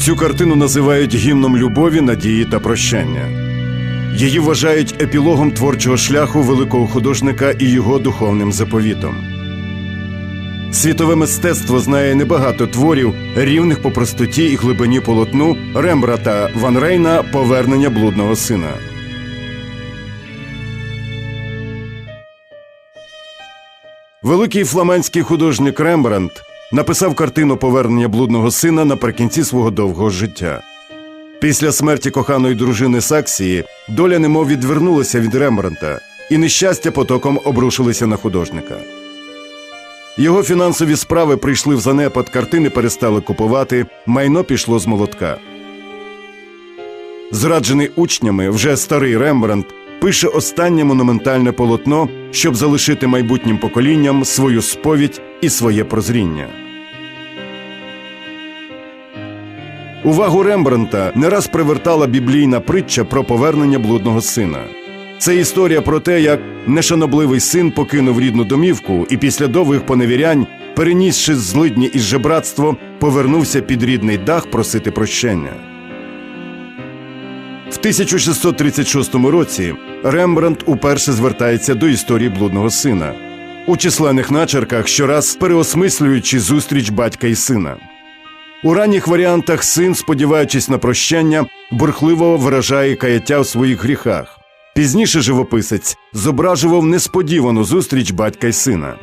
Цю картину називають гімном любові, надії та прощання. Її вважають епілогом творчого шляху великого художника і його духовним заповітом. Світове мистецтво знає небагато творів, рівних по простоті і глибині полотну Рембрата Ван Рейна Повернення блудного сина. Великий фламандський художник Рембрандт написав картину Повернення блудного сина наприкінці свого довгого життя. Після смерті коханої дружини Саксії доля немов відвернулася від Рембранта, і нещастя потоком обрушилися на художника. Його фінансові справи прийшли в занепад, картини перестали купувати, майно пішло з молотка. Зраджений учнями, вже старий Рембрандт пише останнє монументальне полотно, щоб залишити майбутнім поколінням свою сповідь і своє прозріння. Увагу Рембранта не раз привертала біблійна притча про повернення блудного сина. Це історія про те, як нешанобливий син покинув рідну домівку і після довгих поневірянь, перенісши злидні із жебратство, повернувся під рідний дах просити прощення. В 1636 році Рембрандт уперше звертається до історії блудного сина, у численних начерках щораз переосмислюючи зустріч батька і сина. У ранніх варіантах син, сподіваючись на прощення, бурхливо виражає каяття в своїх гріхах. Пізніше живописець зображував несподівану зустріч батька й сина.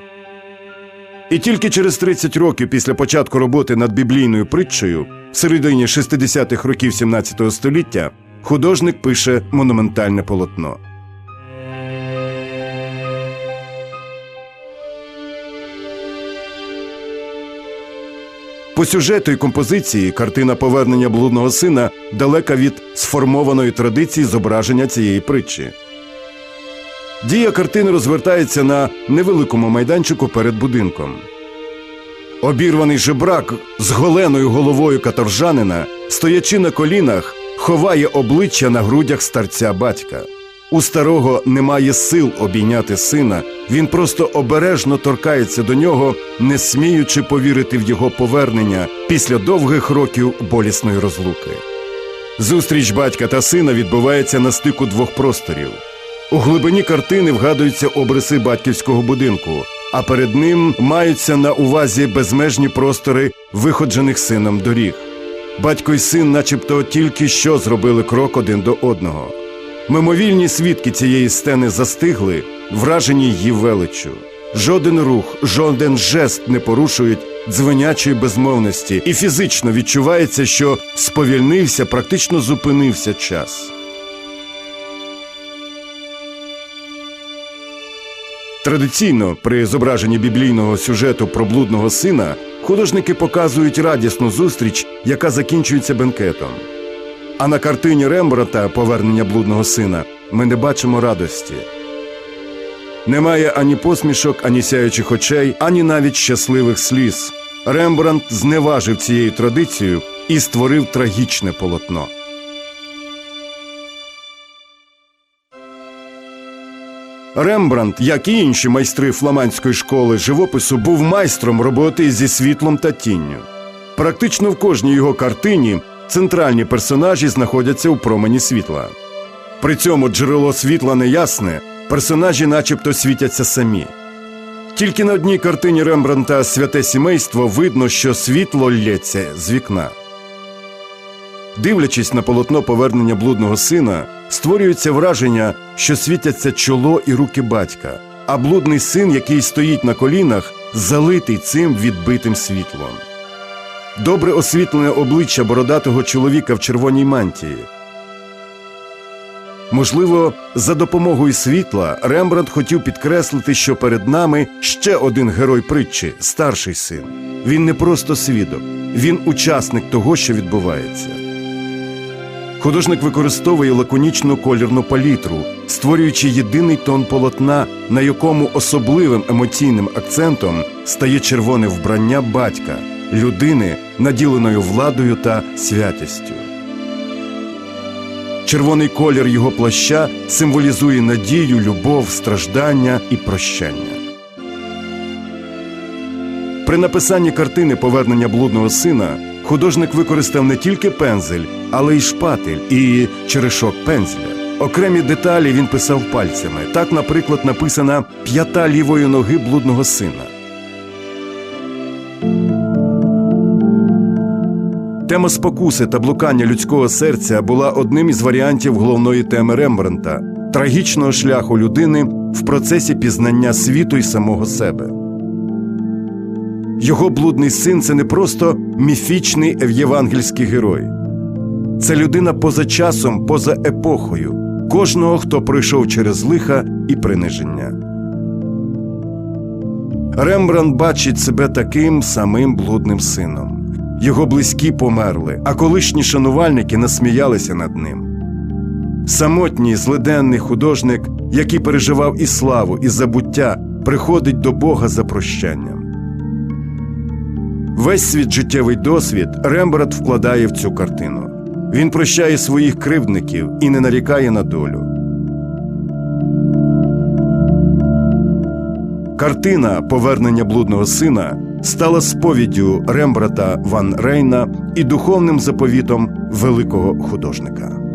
І тільки через 30 років після початку роботи над біблійною притчею, в середині 60-х років 17 століття, художник пише монументальне полотно. По сюжету і композиції картина повернення блудного сина далека від сформованої традиції зображення цієї притчі. Дія картини розвертається на невеликому майданчику перед будинком. Обірваний жебрак з голеною головою каторжанина, стоячи на колінах, ховає обличчя на грудях старця батька. У старого немає сил обійняти сина, він просто обережно торкається до нього, не сміючи повірити в його повернення після довгих років болісної розлуки. Зустріч батька та сина відбувається на стику двох просторів. У глибині картини вгадуються обриси батьківського будинку, а перед ним маються на увазі безмежні простори виходжених сином доріг. Батько й син, начебто, тільки що зробили крок один до одного. Мимовільні свідки цієї сцени застигли, вражені її величчю. Жоден рух, жоден жест не порушують дзвенячої безмовності, і фізично відчувається, що сповільнився, практично зупинився час. Традиційно при зображенні біблійного сюжету про блудного сина художники показують радісну зустріч, яка закінчується бенкетом. А на картині Рембрандта Повернення блудного сина ми не бачимо радості. Немає ані посмішок, ані сяючих очей, ані навіть щасливих сліз. Рембрандт зневажив цією традицією і створив трагічне полотно. Рембрандт, як і інші майстри фламандської школи живопису, був майстром роботи зі світлом та тінню. Практично в кожній його картині центральні персонажі знаходяться у промені світла. При цьому джерело світла неясне, персонажі начебто світяться самі. Тільки на одній картині Рембранта Святе сімейство видно, що світло лється з вікна. Дивлячись на полотно повернення блудного сина, створюється враження, що світяться чоло і руки батька, а блудний син, який стоїть на колінах, залитий цим відбитим світлом. Добре освітлене обличчя бородатого чоловіка в червоній мантії. Можливо, за допомогою світла Рембрандт хотів підкреслити, що перед нами ще один герой притчі старший син. Він не просто свідок, він учасник того, що відбувається. Художник використовує лаконічну колірну палітру, створюючи єдиний тон полотна, на якому особливим емоційним акцентом стає червоне вбрання батька, людини, наділеною владою та святістю. Червоний колір його плаща символізує надію, любов, страждання і прощання. При написанні картини Повернення блудного сина художник використав не тільки пензель, але й шпатель і черешок пензля. Окремі деталі він писав пальцями. Так, наприклад, написана п'ята лівої ноги блудного сина. Тема спокуси та блукання людського серця була одним із варіантів головної теми Рембранта трагічного шляху людини в процесі пізнання світу і самого себе. Його блудний син це не просто міфічний євангельський герой. Це людина поза часом, поза епохою, кожного, хто пройшов через лиха і приниження. Рембрандт бачить себе таким самим блудним сином. Його близькі померли, а колишні шанувальники насміялися над ним. Самотній злиденний художник, який переживав і славу, і забуття, приходить до Бога за прощанням. Весь свій життєвий досвід Рембрандт вкладає в цю картину. Він прощає своїх кривдників і не нарікає на долю. Картина Повернення блудного сина стала сповіддю Рембрата Ван Рейна і духовним заповітом великого художника.